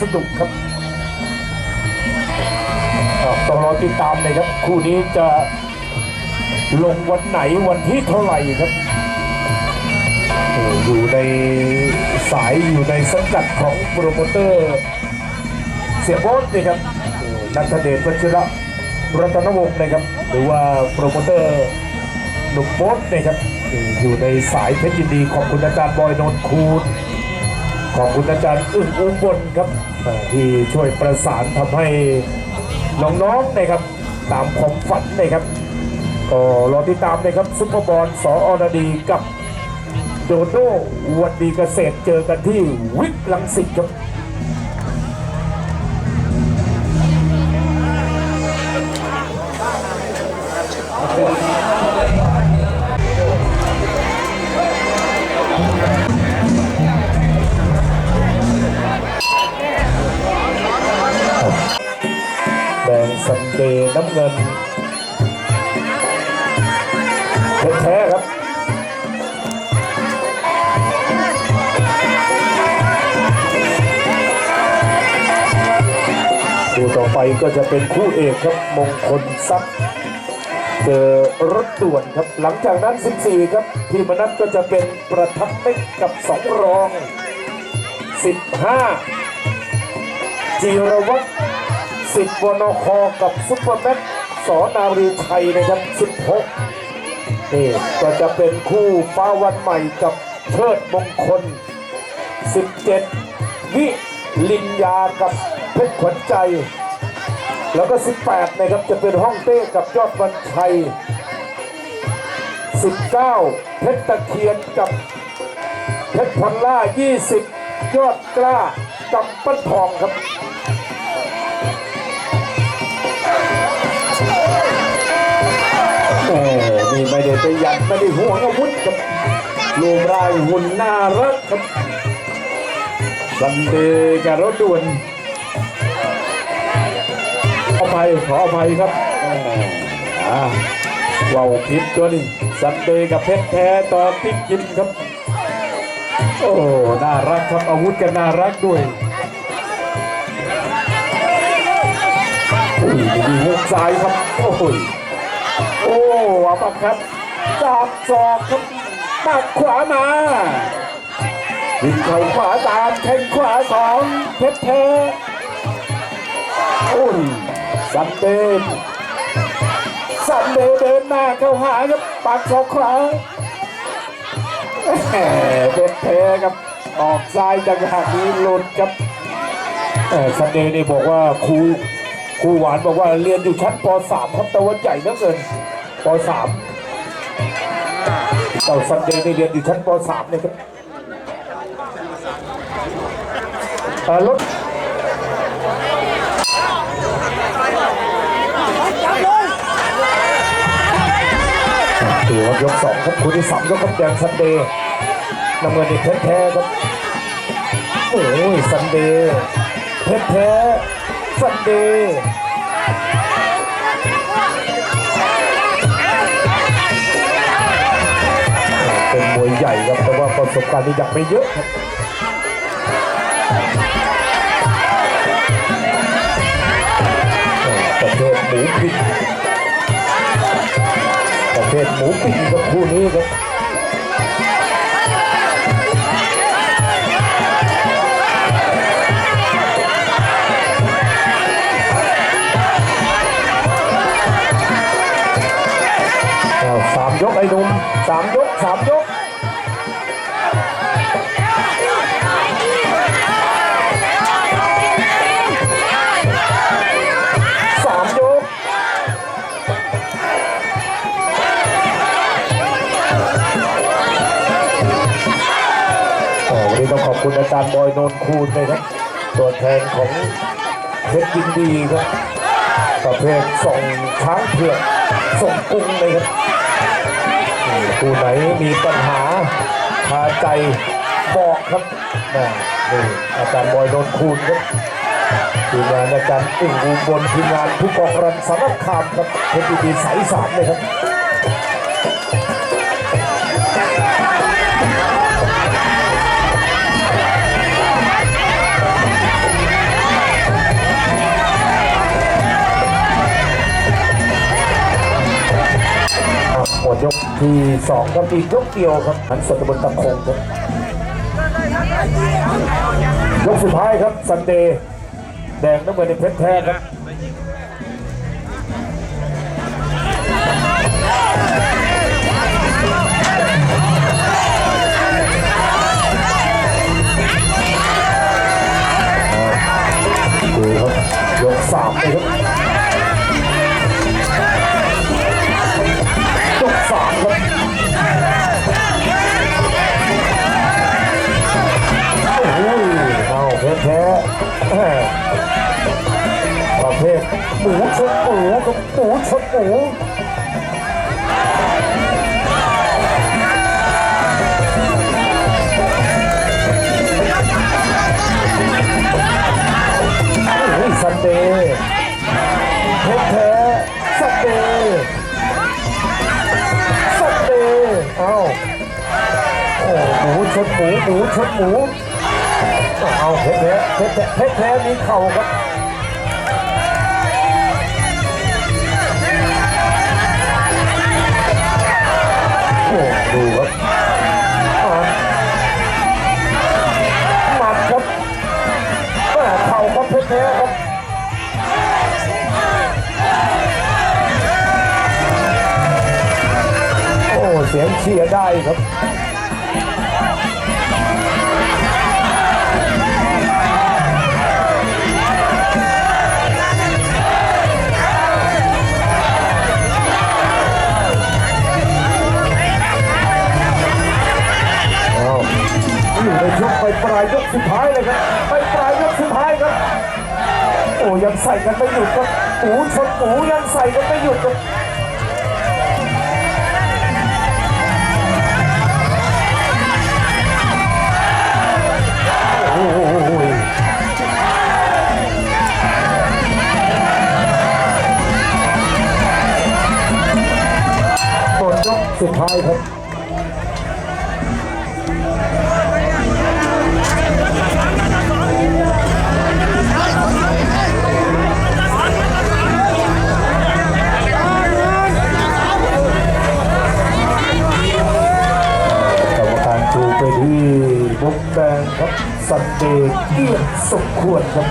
สนุกครับต้องรอติดตามเลยครับ คู่นี้จะลงวันไหนวันที่เท่าไหร่ครับ อยู่ในสายอยู่ในสังกัดของโปรโมเตอร์ เสียโบ๊ทนะครับนัทเดชวัชระรัตนวงศ์นะครับ หรือว่าโปรโมเตอร์หนุ่มโบ๊ทนะครับอยู่ในสายเพชรยินดีขอบคุณอาจารย์บอยโนนคูณ ขอบคุณอาจารย์อึ้งอุบลครับที่ช่วยประสานทำให้น้องๆนะครับ ตามความฝันนะครับก็รอติดตามนะครับซุปเปอร์บอลสออรดีกับโดโดวันดีเกษตรเจอกันที่วิทลังสิตครับแด เดน้ำเงินแท้ๆครับคู่ต่อไปก็จะเป็นคู่เอกครับมงคลทรัพย์เจอรถด่วนครับ หลังจากนั้น 14 ครับพี่มนัทก็จะเป็นประทับเล็กกับสองรอง 15 จีรวัตร สิทธิ์วนคอกับซุปเปอร์แม็กสอนารีชัยนะครับ16นี่ก็จะเป็นคู่ฟ้าวันใหม่กับเชิดมงคล 17 วิลินยากับเพชรขวัญใจ แล้วก็ 18 นะครับจะเป็นห้องเต้กับยอดวันชัย 19 เพชรตะเคียนกับเพชรพันล่า 20 ยอดกล้ากำปั้นทองครับ นี่ไม่ได้ไปยัดไม่ได้ห่วงอาวุธครับรูปร่างหุ่นน่ารักครับสันเดกับรถด่วนขออภัยขออภัยครับว่าวผิดตัวนี้สันเดกับเพชรแท้ตอนติ๊กกินครับ โอ้ น่ารักครับอาวุธก็น่ารักด้วยดีหุกซ้ายครับ โอ้ยโอ้อัปครับ จับศอกครับตักขวามายิงเข่าขวาตามแทงขวาสองเพชรแท้โอ้ยสันเดนสันเดนเดินหน้าเข้าหาครับปักศอกขวาเพชรแท้ครับออกซ้ายจังหวะนี้หลุดครับเอ่สันเดย์นี่บอกว่าครูครูหวานบอกว่าเรียนอยู่ชั้นป .3 ครับแต่ว่าใหญ่เหลือเกินป .3 เต่าซันเดย์ในเรียนอยู่ชั้นป .3 เลยครับรถถือว่ายกสองครับคุณที่สามยกครับแดงซันเดย์น้ำเงินเพชรแท้ครับโอ้ยซันเดย์เพชรแท้ซันเดย์ ญ่ครับแต่ว่าประสบการณ์นี่ยังไม่เยอะครับประเภทหมูปิ้งประเภทหมูปิ้งกับคู่นี้ครับอ้าวสามยกไอ้หนุ่มสามยกสามยก ขอบคุณอาจารย์บอยโนนคูณเลยครับตัวแทนของเพชรยินดีครับประเภทส่งช้างเผือกส่งกุ้งเลยครับผู้ไหนมีปัญหาคาใจบอกครับนะนี่อาจารย์บอยโดนคูณครับทีมงานอาจารย์อึ่งอุบลทีมงานผู้กองรันสารคามครับเพชรดีสายสามเลยครับ ที่สองครับอีกยกเดียวครับหันสดตะบนตะคงครับยกสุดท้ายครับซันเดย์แดงน้ำเงินในเพชรแท้ครับ หมู โอ้ยซันเดย์พชรแท้ซันเดย์ซันเดย์เอาโอ้หมูชนหมูหมูชนหมู เอาเพชรแท้เพชรแท้เพชรแท้มีเข่าครับ สียงเชียได้ครับอ้าวอยู่ในยกไปปลายยกสุดท้ายเลยครับ ไปปลายยกสุดท้ายครับ โอ้ยังใส่กันไม่หยุดครับหูชนหูยังใส่กันไม่หยุดครับ สุดท้ายครับไปที่มุกแดงครับสันเดเกียรติสมควรครับ